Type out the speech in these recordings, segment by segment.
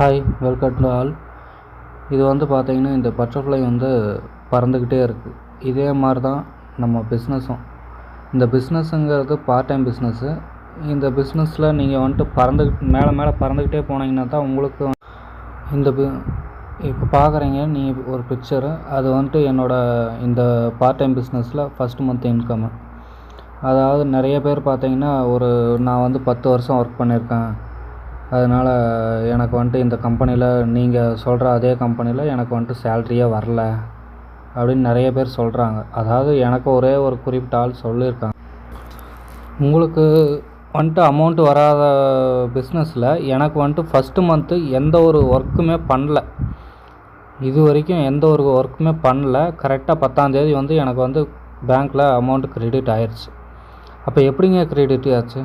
Hi welcome to all இது வந்து பார்த்தீங்கன்னா இந்த பட்டர்ஃப்ளை வந்து பறந்துக்கிட்டே இருக்குது இதே மாதிரி தான் நம்ம பிஸ்னஸும் இந்த பிஸ்னஸுங்கிறது பார்ட் டைம் பிஸ்னஸ்ஸு இந்த பிஸ்னஸில் நீங்கள் வந்துட்டு பறந்து மேலே மேலே பறந்துக்கிட்டே போனீங்கன்னா தான் உங்களுக்கு இந்த பி இப்போ பார்க்குறீங்க நீங்கள் ஒரு பிக்சரு அது வந்துட்டு என்னோடய இந்த பார்ட் டைம் பிஸ்னஸில் ஃபஸ்ட் மந்த் இன்கம்மு அதாவது நிறைய பேர் பார்த்தீங்கன்னா ஒரு நான் வந்து பத்து வருஷம் ஒர்க் பண்ணியிருக்கேன். அதனால் எனக்கு வந்துட்டு இந்த கம்பெனியில் நீங்கள் சொல்கிற அதே கம்பெனியில் எனக்கு வந்துட்டு சேல்ரியே வரல அப்படின்னு நிறைய பேர் சொல்கிறாங்க அதாவது எனக்கு ஒரே ஒரு குறிப்பிட்ட ஆள் சொல்லியிருக்காங்க. உங்களுக்கு வந்துட்டு அமௌண்ட் வராத பிஸ்னஸில் எனக்கு வந்துட்டு ஃபஸ்ட்டு மந்த்து எந்த ஒரு ஒர்க்குமே பண்ணல. இது வரைக்கும் எந்த ஒரு ஒர்க்குமே பண்ணல. கரெக்டாக பத்தாந்தேதி வந்து எனக்கு வந்து பேங்க்கில் அமௌண்ட்டு கிரெடிட் ஆயிடுச்சு அப்போ எப்படிங்க கிரெடிட் ஆச்சு?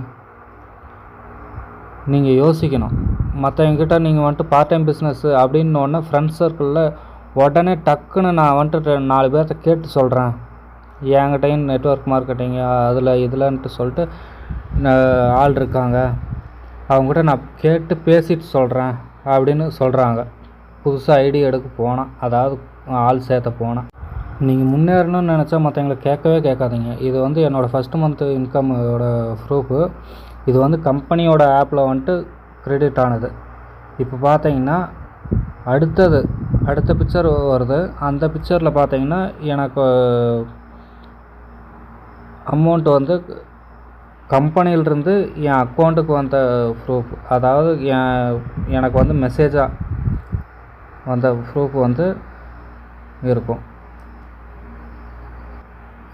நீங்கள் யோசிக்கணும். மற்றவங்கிட்ட நீங்கள் வந்துட்டு பார்ட் டைம் பிஸ்னஸ்ஸு அப்படின்னோடனே ஃப்ரெண்ட்ஸ் சர்க்கிளில் உடனே டக்குன்னு நான் வந்துட்டு நாலு பேர்த்த கேட்டு சொல்கிறேன் என்கிட்டையும் நெட்ஒர்க் மார்க்கெட்டிங் அதில் இதில்ன்ட்டு சொல்லிட்டு ஆள் இருக்காங்க. அவங்ககிட்ட நான் கேட்டு பேசிட்டு சொல்கிறேன் அப்படின்னு சொல்கிறாங்க புதுசாக ஐடி எடுக்க போனால் அதாவது ஆள் சேர்த்த போனால் நீங்கள் முன்னேறணும்னு நினச்சா மற்றவங்களை கேட்கவே கேட்காதீங்க. இது வந்து என்னோடய ஃபஸ்ட்டு மந்த்து இன்கம்மோட ப்ரூஃபு இது வந்து கம்பெனியோட ஆப்பில் வந்துட்டு க்ரெடிட் ஆனது. இப்போ பார்த்தீங்கன்னா அடுத்தது அடுத்த பிக்சர் வருது. அந்த பிக்சரில் பார்த்தீங்கன்னா எனக்கு அமௌண்ட் வந்து கம்பெனியிலிருந்து என் அக்கௌண்ட்டுக்கு வந்த ப்ரூஃப் அதாவது என் எனக்கு வந்து மெசேஜாக வந்த ப்ரூஃப் வந்து இருக்கும்.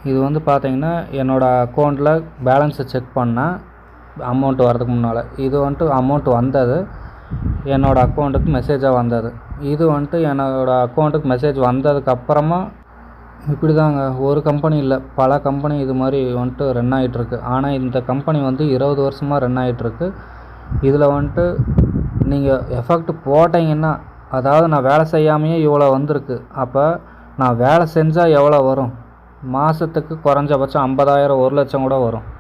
இது வந்து பார்த்தீங்கன்னா என்னோடய அக்கௌண்ட்டில் பேலன்ஸை செக் பண்ணேன் அமௌண்ட் வரதுக்கு முன்னால். இது வந்துட்டு அமௌண்ட் வந்தது. என்னோடய அக்கௌண்ட்டுக்கு மெசேஜாக வந்தது. இது வந்துட்டு என்னோடய அக்கௌண்ட்டுக்கு மெசேஜ் வந்ததுக்கப்புறமா இப்படி தாங்க ஒரு கம்பெனி இல்லை. பல கம்பெனி இது மாதிரி வந்துட்டு ரன் ஆகிட்டுருக்கு ஆனால் இந்த கம்பெனி வந்து இருபது வருஷமாக ரன் ஆகிட்டுருக்கு இதில் வந்துட்டு நீங்கள் எஃபெக்ட் போட்டிங்கன்னா அதாவது நான் வேலை செய்யாமையே இவ்வளோ வந்திருக்கு. அப்போ நான் வேலை செஞ்சால் எவ்வளோ வரும்? மாதத்துக்கு குறைஞ்சபட்சம் ஐம்பதாயிரம் ஒரு லட்சம் கூட வரும்.